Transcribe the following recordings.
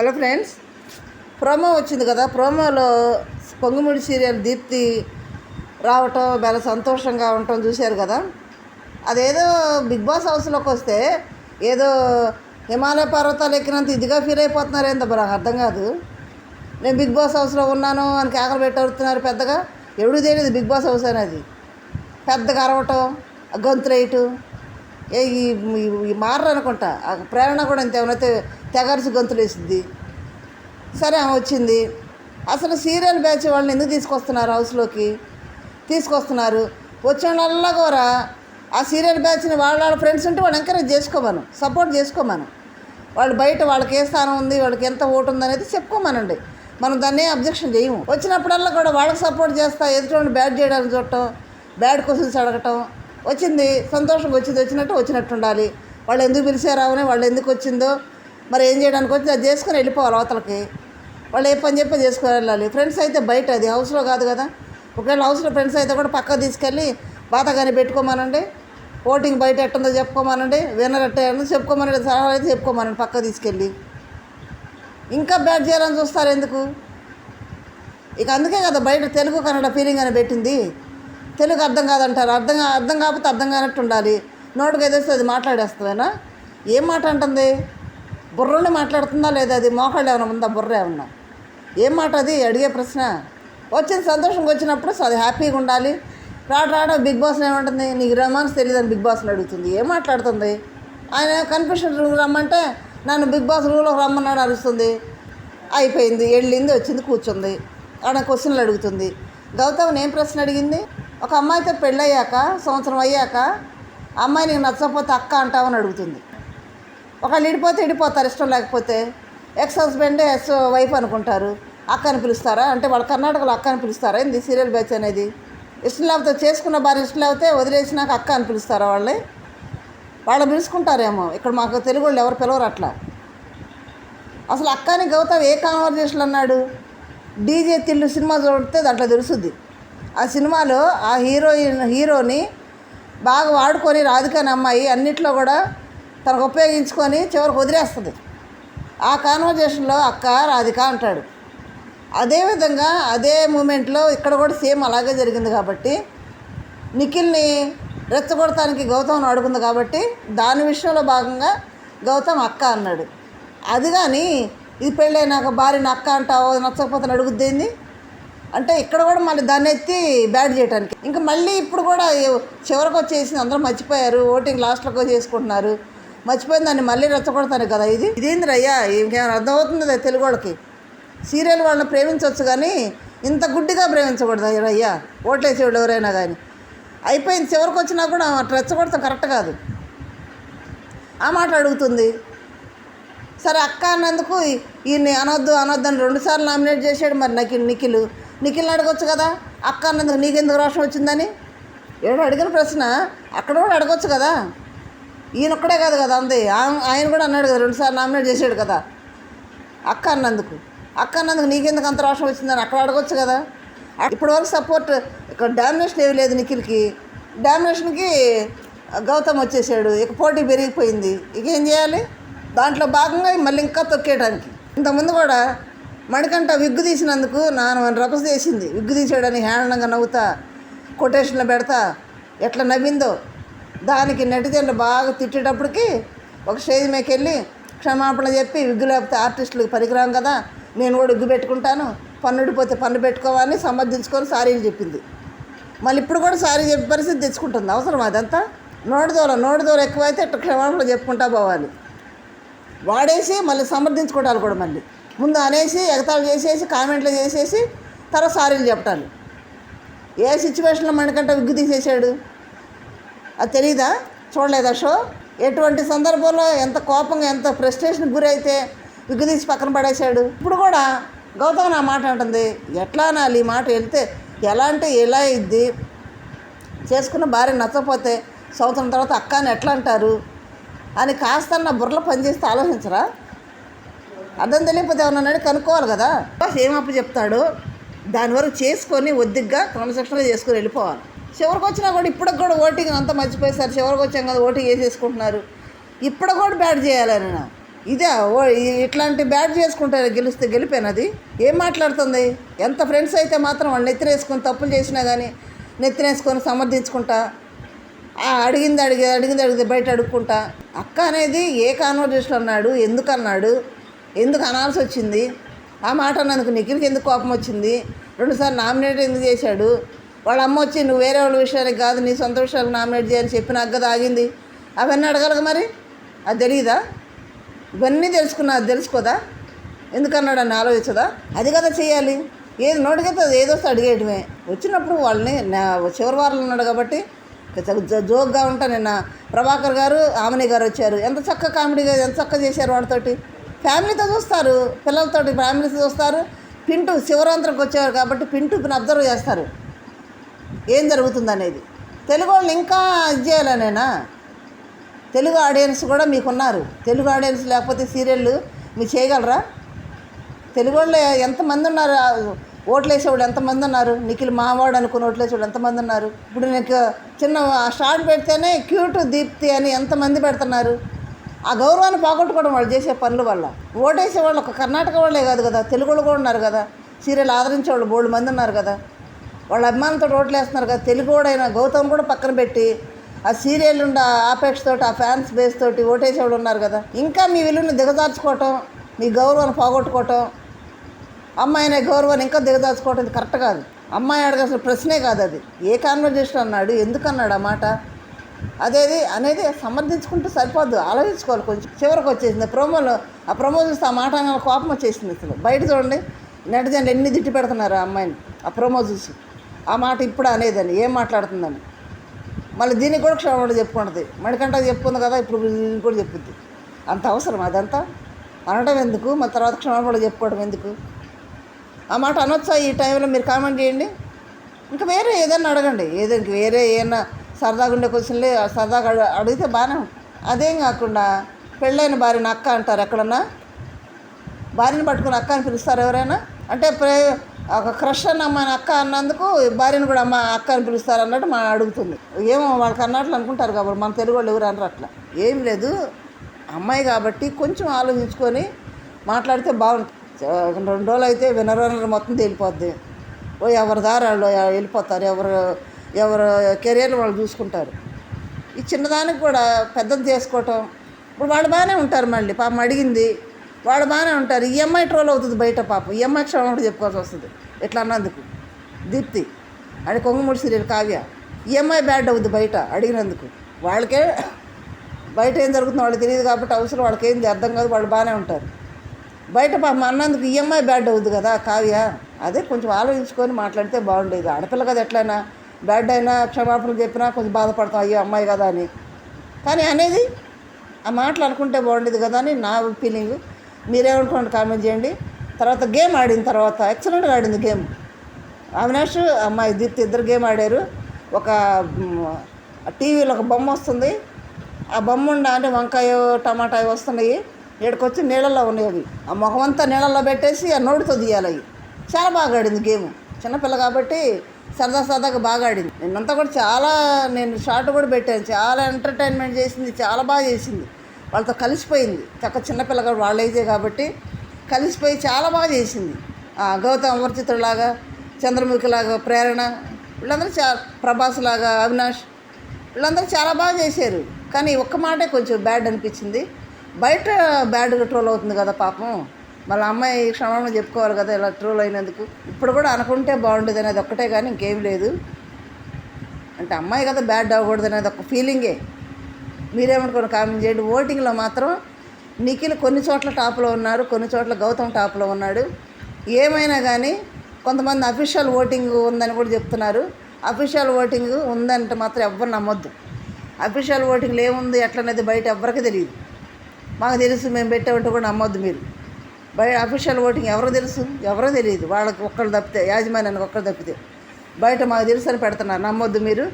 Hello friends promo వచ్చింది కదా ప్రోమోలో పొంగుముడి సీరియల్ దీప్తి రావటం చాలా సంతోషంగా ఉండటం చూశారు కదా. అదేదో బిగ్ బాస్ హౌస్లోకి వస్తే ఏదో హిమాలయ పర్వతాలు ఎక్కినంత ఇదిగా ఫీల్ అయిపోతున్నారు ఏందో నాకు అర్థం కాదు. నేను బిగ్ బాస్ హౌస్లో ఉన్నాను అని కేకలు పెట్టి పెద్దగా. ఎవడు తెలియదు బిగ్ బాస్ హౌస్ అనేది. పెద్దగా అరవటం గొంతులు వేయటం ఏ ఈ ఈ- మారరు అనుకుంటా. ఆ ప్రేరణ కూడా అంతే ఏమైనా తెగరిసి గొంతులు వేసింది సరే ఆమె వచ్చింది. అసలు సీరియల్ బ్యాచ్ వాళ్ళని ఎందుకు తీసుకొస్తున్నారు హౌస్లోకి తీసుకొస్తున్నారు. వచ్చిన వాళ్ళ కూడా ఆ సీరియల్ బ్యాచ్ని వాళ్ళ వాళ్ళ ఫ్రెండ్స్ ఉంటే వాళ్ళు ఎంకరేజ్ చేసుకోమను సపోర్ట్ చేసుకోమను. వాళ్ళు బయట వాళ్ళకి ఏ స్థానం ఉంది వాళ్ళకి ఎంత ఓటు ఉంది అనేది చెప్పుకోమనండి. మనం దాన్ని అబ్జెక్షన్ చేయము. వచ్చినప్పుడల్లా కూడా వాళ్ళకి సపోర్ట్ చేస్తా ఎదుటి బ్యాడ్ చేయడానికి చూడటం బ్యాడ్ క్వశ్చన్స్ అడగటం వచ్చింది సంతోషంగా వచ్చింది వచ్చినట్టు వచ్చినట్టు ఉండాలి. వాళ్ళు ఎందుకు పిలిచారు వాళ్ళు ఎందుకు వచ్చిందో మరి ఏం చేయడానికి వచ్చి అది చేసుకుని వెళ్ళిపోవాలి అవతలకి. వాళ్ళు ఏ పని చెప్పి చేసుకుని వెళ్ళాలి. ఫ్రెండ్స్ అయితే బయట అది హౌస్లో కాదు కదా. ఒకవేళ హౌస్లో ఫ్రెండ్స్ అయితే కూడా పక్కకు తీసుకెళ్ళి బాతగాని పెట్టుకోమనండి. ఓటింగ్ బయట ఎట్టుందో చెప్పుకోమనండి. విన్నర్ ఎట్ట చెప్పుకోమనండి. సలహా అయితే చెప్పుకోమనండి పక్క తీసుకెళ్ళి. ఇంకా బ్యాట్ చేయాలని చూస్తారు ఎందుకు? ఇక అందుకే కదా బయట తెలుగు కన్నడ ఫీలింగ్ అని పెట్టింది. తెలుగు అర్థం కాదంటారు. అర్థం అర్థం కాకపోతే అర్థం కానట్టు ఉండాలి. నోటుకు ఏదేస్తే అది మాట్లాడేస్తుందేనా? ఏం మాట అంటుంది? బుర్రని మాట్లాడుతుందా లేదా? అది మోకాళ్ళు ఏమైనా ఉందా బుర్ర ఏమన్నా? ఏం మాట అది? అడిగే ప్రశ్న. వచ్చింది సంతోషంగా వచ్చినప్పుడు అది హ్యాపీగా ఉండాలి. రాడు రాడు బిగ్ బాస్ ఏమంటుంది? నీకు రమాన్స్ తెలియదని బిగ్ బాస్ని అడుగుతుంది. ఏం మాట్లాడుతుంది? ఆయన కన్ఫ్యూషన్ రూమ్ రమ్మంటే నన్ను బిగ్ బాస్ రూమ్లోకి రమ్మన్నాడు అరుస్తుంది. అయిపోయింది వెళ్ళింది వచ్చింది కూర్చుంది. ఆడ క్వశ్చన్లు అడుగుతుంది. గౌతమ్ ఏం ప్రశ్న అడిగింది? ఒక అమ్మాయితో పెళ్ళయ్యాక సంవత్సరం అయ్యాక అమ్మాయి నీకు నచ్చకపోతే అక్క అంటావని అడుగుతుంది. ఒకళ్ళు ఇడిపోతే ఇడిపోతారు ఇష్టం లేకపోతే. ఎక్స్ హస్బెండ్ ఎక్స్ వైఫ్ అనుకుంటారు. అక్క అని పిలుస్తారా? అంటే వాళ్ళ కర్ణాటకలో అక్క అని పిలుస్తారా? ఏంది సీరియల్ బ్యాచ్ అనేది? ఇష్టం లేకపోతే చేసుకున్న భార్య ఇష్టం లేకపోతే వదిలేసినాక అక్క అని పిలుస్తారా వాళ్ళని? వాళ్ళు పిలుచుకుంటారేమో. ఇక్కడ మాకు తెలుగు వాళ్ళు ఎవరు పిలవరు అట్లా. అసలు అక్కని గౌతమ్ ఏ కాన్వర్జేషన్ అన్నాడు? డీజే తిల్లు సినిమా చూడితే దాంట్లో తెలుస్తుంది ఆ సినిమాలో ఆ హీరోయిన్ హీరోని బాగా వాడుకొని రాధికాని అమ్మాయి అన్నిట్లో కూడా తనకు ఉపయోగించుకొని చివరికి వదిలేస్తుంది. ఆ కాన్వర్జేషన్లో అక్క రాధిక అంటాడు. అదేవిధంగా అదే మూమెంట్లో ఇక్కడ కూడా సేమ్ అలాగే జరిగింది కాబట్టి నిఖిల్ని రెచ్చగొడటానికి గౌతమ్ను అడుగుంది కాబట్టి దాని విషయంలో భాగంగా గౌతమ్ అక్క అన్నాడు. అది కానీ ఇది పెళ్ళైనాక భార్యను అక్క అంటావో నచ్చకపోతే అడుగుద్దేంది అంటే ఇక్కడ కూడా మళ్ళీ దాన్ని ఎత్తి బ్యాడ్ చేయడానికి ఇంకా మళ్ళీ ఇప్పుడు కూడా చివరికి వచ్చేసి అందరూ మర్చిపోయారు ఓటింగ్ లాస్ట్లోకి చేసుకుంటున్నారు మర్చిపోయిన దాన్ని మళ్ళీ రెచ్చగొడతాను కదా ఇది. ఇదేంది అయ్యా ఇంకేమైనా అర్థమవుతుంది తెలుగు వాళ్ళకి సీరియల్ వాళ్ళని ప్రేమించవచ్చు కానీ ఇంత గుడ్డిగా ప్రేమించకూడదు అయ్యా ఓట్లేసేవాడు ఎవరైనా కానీ. అయిపోయింది చివరికి వచ్చినా కూడా అట్లా రెచ్చగొడతాం కరెక్ట్ కాదు. ఆ మాట అడుగుతుంది. సరే అక్క అన్నందుకు ఈయన్ని అనొద్దు అనొద్దు అని రెండుసార్లు నామినేట్ చేశాడు మరి నిఖిల్ నిఖిల్. నిఖిల్ని అడగొచ్చు కదా అక్క అన్నందుకు నీకెందుకు రోషం వచ్చిందని? ఏడు అడిగిన ప్రశ్న అక్కడ కూడా అడగొచ్చు కదా. ఈయన ఒక్కడే కాదు కదా అంది. ఆయన కూడా అన్నాడు కదా రెండుసార్లు నామినేట్ చేశాడు కదా. అక్క అన్నందుకు. అక్క అన్నందుకు నీకెందుకు అంత రోషం వచ్చిందని అక్కడ అడగొచ్చు కదా. ఇప్పటి వరకు సపోర్ట్ ఇక్కడ డామినేషన్ ఏమి లేదు నిఖిల్కి. డామినేషన్కి గౌతమ్ వచ్చేసాడు. ఇక పోటీ పెరిగిపోయింది. ఇక ఏం చేయాలి? దాంట్లో భాగంగా మళ్ళీ ఇంకా తొక్కేయడానికి ఇంతకుముందు కూడా మణికంట విగ్గు తీసినందుకు నాన్న రపస చేసింది. విగ్గు తీసాడని హేళనంగా నవ్వుతా కొటేషన్లో పెడతా ఎట్లా నవ్విందో దానికి నెటిజన్లు బాగా తిట్టేటప్పటికి ఒక స్టేజ్ మీదకి వెళ్ళి క్షమాపణ చెప్పి విగ్గు లేకపోతే ఆర్టిస్టులకు పనికిరాం కదా నేను కూడా విగ్గు పెట్టుకుంటాను పన్నుడిపోతే పన్ను పెట్టుకోవాలని సమర్థించుకొని సారీలు చెప్పింది. మళ్ళీ ఇప్పుడు కూడా సారీ చెప్పే పరిస్థితి తెచ్చుకుంటుంది. అవసరం అదంతా? నోటి దూరం నోటి దూరం ఎక్కువైతే ఇట్లా క్షమాపణ చెప్పుకుంటా పోవాలి. వాడేసి మళ్ళీ సమర్థించుకోవటాలు కూడా మళ్ళీ. ముందు అనేసి ఎగతాళి చేసేసి కామెంట్లు చేసేసి తర్వాత సారీలు చెప్పటాలి. ఏ సిచ్యువేషన్లో మనకంటే విగ్గు తీసేసాడు అది తెలీదా? చూడలేదా షో? ఎటువంటి సందర్భంలో ఎంత కోపంగా ఎంత ఫ్రస్ట్రేషన్ గురైతే విగ్గు తీసి పక్కన పడేశాడు? ఇప్పుడు కూడా గౌతమ్ నా మాట అంటుంది ఎట్లా అనాలి ఈ మాట వెళ్తే ఎలా అంటే ఎలా ఇద్ది? చేసుకున్న భార్య నచ్చకపోతే సంవత్సరం తర్వాత అక్క అని ఎట్లా అంటారు? అని కాస్త నా బుర్రలో పనిచేస్తే ఆలోచించరా? అర్థం తెలియకపోతే ఏమన్నా కనుక్కోవాలి కదా? ఏమప్ప ఏం అప్పు దాని వరకు చేసుకొని ఒద్దిగ్గా క్రమశిక్షణగా చేసుకొని వెళ్ళిపోవాలి. చివరికి వచ్చినా కూడా ఇప్పటికి కూడా ఓటింగ్ అంతా మర్చిపోయేసారు. చివరికి వచ్చాం కదా ఓటింగ్ వేసేసుకుంటున్నారు. ఇప్పుడు కూడా బ్యాట్ చేయాలని ఇదే ఓ ఇట్లాంటి బ్యాట్ చేసుకుంటారు గెలిస్తే గెలిపోయినది ఏం మాట్లాడుతుంది? ఎంత ఫ్రెండ్స్ అయితే మాత్రం వాళ్ళు నెత్తినేసుకొని తప్పులు చేసినా కానీ నెత్తినేసుకొని సమర్థించుకుంటా ఆ అడిగింది అడిగి అడిగింది అడిగితే బయట అడుక్కుంటా. అక్క అనేది ఏ కాన్వర్జేషన్ అన్నాడు ఎందుకు అన్నాడు ఎందుకు అనాల్సి వచ్చింది? ఆ మాట అన్నందుకు నిఖిల్కి ఎందుకు కోపం వచ్చింది? రెండుసార్లు నామినేట్ ఎందుకు చేశాడు? వాళ్ళ అమ్మ వచ్చి నువ్వు వేరే వాళ్ళ విషయానికి కాదు నీ సొంత విషయాలకు నామినేట్ చేయని చెప్పిన అగ్గద ఆగింది. అవన్నీ అడగలగ మరి? అది తెలియదా ఇవన్నీ తెలుసుకున్నా అది తెలుసుకోదా? ఎందుకన్నాడు అని ఆలోచించదా? అది కదా చేయాలి. ఏది నోటికైతే అది ఏదో వస్తే అడిగేయటమే. వచ్చినప్పుడు వాళ్ళని చివరి వారంలో ఉన్నాడు కాబట్టి జోక్గా ఉంటా నిన్న. ప్రభాకర్ గారు ఆమెని గారు వచ్చారు. ఎంత చక్క కామెడీగా ఎంత చక్కగా చేశారు వాడితోటి. ఫ్యామిలీతో చూస్తారు పిల్లలతోటి ఫ్యామిలీతో చూస్తారు. పింటూ శివరాంతరంకి వచ్చారు కాబట్టి పింటూ అబ్జర్వ్ చేస్తారు. ఏం జరుగుతుందనేది. తెలుగు వాళ్ళని ఇంకా ఇది చేయాలనేనా? తెలుగు ఆడియన్స్ కూడా మీకున్నారు. తెలుగు ఆడియన్స్ లేకపోతే సీరియళ్ళు మీరు చేయగలరా? తెలుగు వాళ్ళు ఎంతమంది ఉన్నారు? ఆ ఓట్లు వేసేవాడు ఎంతమంది ఉన్నారు నిఖిల్ మావాడు అనుకుని ఓట్లు వేసేవాడు ఎంతమంది ఉన్నారు ఇప్పుడు నీకు చిన్న షార్ట్ పెడితేనే క్యూట్ దీప్తి అని ఎంతమంది పెడుతున్నారు? ఆ గౌరవాన్ని పోగొట్టుకోవడం వాళ్ళు చేసే పనుల వల్ల. ఓటేసే వాళ్ళు ఒక కర్ణాటక వాళ్ళే కాదు కదా. తెలుగు వాళ్ళు కూడా ఉన్నారు కదా. సీరియల్ ఆదరించే వాళ్ళు బోల్డ్ మంది ఉన్నారు కదా. వాళ్ళ అభిమానంతో రోడ్లు వేస్తున్నారు కదా తెలుగువాడైన గౌతమ్ కూడా పక్కన పెట్టి ఆ సీరియల్ ఉండ ఆ ఆపేక్ష తోటి ఆ ఫ్యాన్స్ బేస్ తోటి ఓటేసేవాడు ఉన్నారు కదా. ఇంకా మీ విలువను దిగజార్చుకోవటం మీ గౌరవాన్ని పోగొట్టుకోవటం అమ్మాయి అనే గౌరవాన్ని ఇంకా దిగదార్చుకోవటం ఇది కరెక్ట్ కాదు. అమ్మాయి అడగాల్సిన ప్రశ్నే కాదు అది. ఏ కాన్వర్జేషన్ అన్నాడు ఎందుకు అన్నాడు ఆ మాట? అదేది అనేది సమర్థించుకుంటూ సరిపోద్దు. ఆలోచించుకోవాలి కొంచెం. చివరికి వచ్చేసింది. ప్రోమోలో ఆ ప్రోమో చూస్తే ఆ మాట కోపం వచ్చేసింది అసలు. బయట చూడండి నెటిజన్లు ఎన్ని తిట్టి పెడుతున్నారు ఆ అమ్మాయిని ఆ ప్రోమో చూసి. ఆ మాట ఇప్పుడు అనేదని ఏం మాట్లాడుతుందని. మళ్ళీ దీనికి కూడా క్షమాపణ చెప్పుకుంటుంది. మణికంట చెప్పుకుంది కదా ఇప్పుడు దీనికి కూడా చెప్పుద్ది. అంత అవసరం అదంతా? అనడం ఎందుకు? మన తర్వాత క్షమాపణ చెప్పుకోవడం ఎందుకు? ఆ మాట అనొచ్చా ఈ టైంలో? మీరు కామెంట్ చేయండి. ఇంకా వేరే ఏదైనా అడగండి. ఏదో ఇంక వేరే ఏదైనా సరదాగా ఉండే క్వశ్చన్లే సరదాగా అడిగితే బాగానే అదేం కాకుండా పెళ్ళైన భార్యను అక్క అంటారు ఎక్కడన్నా? భార్యను పట్టుకుని అక్క అని పిలుస్తారు ఎవరైనా? అంటే ప్రే ఒక క్రష్ అన్న మా అక్క అన్నందుకు భార్యను కూడా అమ్మ అక్క అని పిలుస్తారు అన్నట్టు మా అడుగుతుంది. ఏమో వాళ్ళకి అన్నట్లు అనుకుంటారు కాబట్టి మన తెలుగు వాళ్ళు ఎవరు అనరు అట్లా. ఏం లేదు అమ్మాయి కాబట్టి కొంచెం ఆలోచించుకొని మాట్లాడితే బాగుంటుంది రెండు రోజులు అయితే వినరు మొత్తం తేలిపోద్ది. ఓ ఎవరి దారాలు వెళ్ళిపోతారు ఎవరు ఎవరు కెరీర్లు వాళ్ళు చూసుకుంటారు. ఈ చిన్నదానికి కూడా పెద్దది చేసుకోవటం ఇప్పుడు వాళ్ళు బాగానే ఉంటారు మళ్ళీ. పాపం అడిగింది వాళ్ళు బాగానే ఉంటారు. ఈఎంఐ ట్రోల్ అవుతుంది బయట పాపం. ఈఎంఐ అమ్మాయి చెప్పుకోవాల్సి వస్తుంది. ఎట్లా అన్నందుకు? దీప్తి అది కొంగుమూడి సీరియల్ కావ్య. ఈఎంఐ బ్యాడ్ అవుద్ది బయట అడిగినందుకు. వాళ్ళకే బయట ఏం జరుగుతుందో వాళ్ళకి తెలియదు కాబట్టి అవసరం వాళ్ళకి ఏంది అర్థం కాదు వాళ్ళు బాగానే ఉంటారు. బయట పాపం అన్నందుకు ఈఎంఐ బ్యాడ్ అవుద్ది కదా కావ్య. అదే కొంచెం ఆలోచించుకొని మాట్లాడితే బాగుండేది. ఆడపిల్ల కదా ఎట్లయినా బ్యాడ్ అయినా క్షమాపణ చెప్పినా కొంచెం బాధపడతాం అయ్యో అమ్మాయి కదా అని. కానీ అనేది ఆ మాటలు అనుకుంటే బాగుండేది కదా అని నా ఫీలింగ్ మీరేమనుకోండి కామెంట్ చేయండి. తర్వాత గేమ్ ఆడిన తర్వాత ఎక్సలెంట్గా ఆడింది గేమ్. అవినాష్ అమ్మాయి దీప్తి ఇద్దరు గేమ్ ఆడారు. ఒక టీవీలో ఒక బొమ్మ వస్తుంది. ఆ బొమ్మ ఉండ అంటే వంకాయ టమాటా అవి వస్తున్నాయి. ఇక్కడికొచ్చి నీళ్ళల్లో ఉన్నాయి అవి. ఆ ముఖం అంతా నీళ్ళల్లో పెట్టేసి ఆ నోటితో తీయాలి అవి. చాలా బాగా ఆడింది గేమ్. చిన్నపిల్ల కాబట్టి సరదా సరదాగా బాగా ఆడింది. నిన్నంతా కూడా చాలా నేను షార్ట్ కూడా పెట్టాను. చాలా ఎంటర్టైన్మెంట్ చేసింది చాలా బాగా చేసింది. వాళ్ళతో కలిసిపోయింది. చక్క చిన్నపిల్లగా కూడా వాళ్ళ ఏజే కాబట్టి కలిసిపోయి చాలా బాగా చేసింది. గౌతమ్ అమర్చితుడిలాగా చంద్రముఖిలాగా ప్రేరణ వీళ్ళందరూ చా ప్రభాస్ లాగా అవినాష్ వీళ్ళందరూ చాలా బాగా చేశారు. కానీ ఒక్క మాటే కొంచెం బ్యాడ్ అనిపించింది. బయట బ్యాడ్గా ట్రోల్ అవుతుంది కదా పాపం. మళ్ళీ అమ్మాయి క్షమాపణ చెప్పుకోవాలి కదా ఇలా ట్రోల్ అయినందుకు. ఇప్పుడు కూడా అనుకుంటే బాగుండేది అనేది ఒక్కటే కానీ ఇంకేం లేదు. అంటే అమ్మాయి కదా బ్యాడ్ అవ్వకూడదు అనేది ఒక ఫీలింగే మీరేమనుకోండి కామెంట్ చేయండి. ఓటింగ్లో మాత్రం నిఖిల్ కొన్ని చోట్ల టాప్లో ఉన్నారు కొన్ని చోట్ల గౌతమ్ టాప్లో ఉన్నాడు. ఏమైనా కానీ కొంతమంది అఫీషియల్ ఓటింగ్ ఉందని కూడా చెప్తున్నారు. అఫీషియల్ ఓటింగ్ ఉందంటే మాత్రం ఎవ్వరు నమ్మొద్దు. అఫీషియల్ ఓటింగ్ ఏముంది ఎట్లనేది బయట ఎవ్వరికి తెలియదు. మాకు తెలుసు మేము పెట్టామంటే కూడా నమ్మొద్దు మీరు. బయట అఫీషియల్ ఓటింగ్ ఎవరో తెలుసు? ఎవరో తెలియదు. వాళ్ళకి ఒక్కళ్ళు తప్పితే యాజమాన్యానికి ఒక్కరు తప్పితే. బయట మాకు తెలుసు అని పెడుతున్నారు. నమ్మొద్దు మీరు.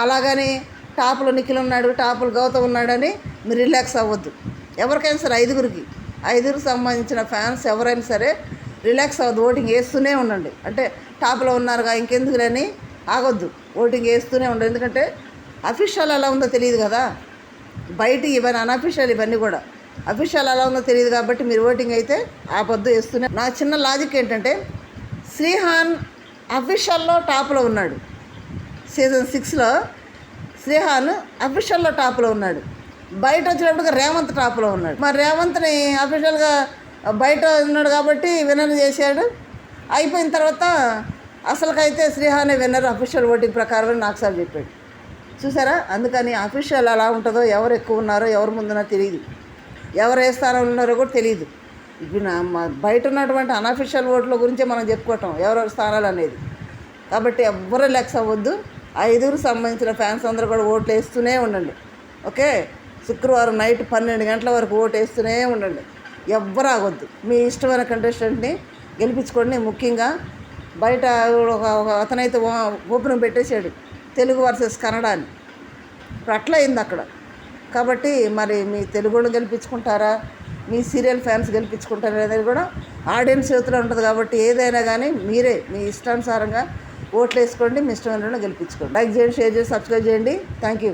అలాగని టాపులో నిఖిల్ ఉన్నాడు టాపులు గౌతమ్ ఉన్నాడని మీరు రిలాక్స్ అవ్వద్దు. ఎవరికైనా సరే ఐదుగురికి ఐదుగురికి సంబంధించిన ఫ్యాన్స్ ఎవరైనా సరే రిలాక్స్ అవ్వద్దు. ఓటింగ్ వేస్తూనే ఉండండి. అంటే టాప్లో ఉన్నారుగా ఇంకెందుకులని ఆగొద్దు. ఓటింగ్ వేస్తూనే ఉండండి. ఎందుకంటే అఫీషియల్ ఎలా ఉందో తెలియదు కదా. బయట ఇవన్నీ అనఫీషియల్ ఇవన్నీ కూడా. అఫీషియల్ ఎలా ఉందో తెలియదు కాబట్టి మీరు ఓటింగ్ అయితే ఆ పొద్దు వేస్తూనే. నా చిన్న లాజిక్ ఏంటంటే శ్రీహాన్ అఫీషియల్లో టాప్లో ఉన్నాడు. సీజన్ సిక్స్లో శ్రీహాన్ అఫీషియల్లో టాప్లో ఉన్నాడు. బయట వచ్చినప్పుడు రేవంత్ టాప్లో ఉన్నాడు. మరి రేవంత్ని అఫీషియల్గా బయట ఉన్నాడు కాబట్టి విన్నర్ చేశాడు. అయిపోయిన తర్వాత అసలుకైతే శ్రీహానే విన్నర్ అఫీషియల్ ఓటింగ్ ప్రకారం నాకు సార్ చెప్పాడు. చూసారా? అందుకని అఫీషియల్ ఎలా ఉంటుందో ఎవరు ఎక్కువ ఉన్నారో ఎవరు ముందున్నా తెలియదు ఎవరు ఏ స్థానంలో ఉన్నారో కూడా తెలియదు ఇప్పుడు బయట ఉన్నటువంటి అనఫీషియల్ ఓట్ల గురించే మనం చెప్పుకోవటం ఎవరెవరి స్థానాలు అనేది. కాబట్టి ఎవ్వరూ లెక్స్ అవ్వద్దు. ఐదుగురు సంబంధించిన ఫ్యాన్స్ అందరూ కూడా ఓట్లు వేస్తూనే ఉండండి. ఓకే? శుక్రవారం నైట్ పన్నెండు గంటల వరకు ఓటు వేస్తూనే ఉండండి. ఎవ్వరు ఆగొద్దు. మీ ఇష్టమైన కంటెస్టెంట్ని గెలిపించుకోండి. ముఖ్యంగా బయట ఒక అతనైతే ఓ- ఓపెనింగ్ పెట్టేశాడు. తెలుగు వర్సెస్ కన్నడ అని. ఇప్పుడు అట్లా అయింది అక్కడ. కాబట్టి మరి మీ తెలుగు వాళ్ళు గెలిపించుకుంటారా? మీ సీరియల్ ఫ్యాన్స్ గెలిపించుకుంటారా అనేది కూడా ఆడియన్స్ చేతిలో ఉంటుంది కాబట్టి ఏదైనా కానీ మీరే మీ ఇష్టానుసారంగా ఓట్లు వేసుకోండి మీ ఇష్టమైన గెలిపించుకోండి. లైక్ చేయండి షేర్ చేసి సబ్స్క్రైబ్ చేయండి. Thank you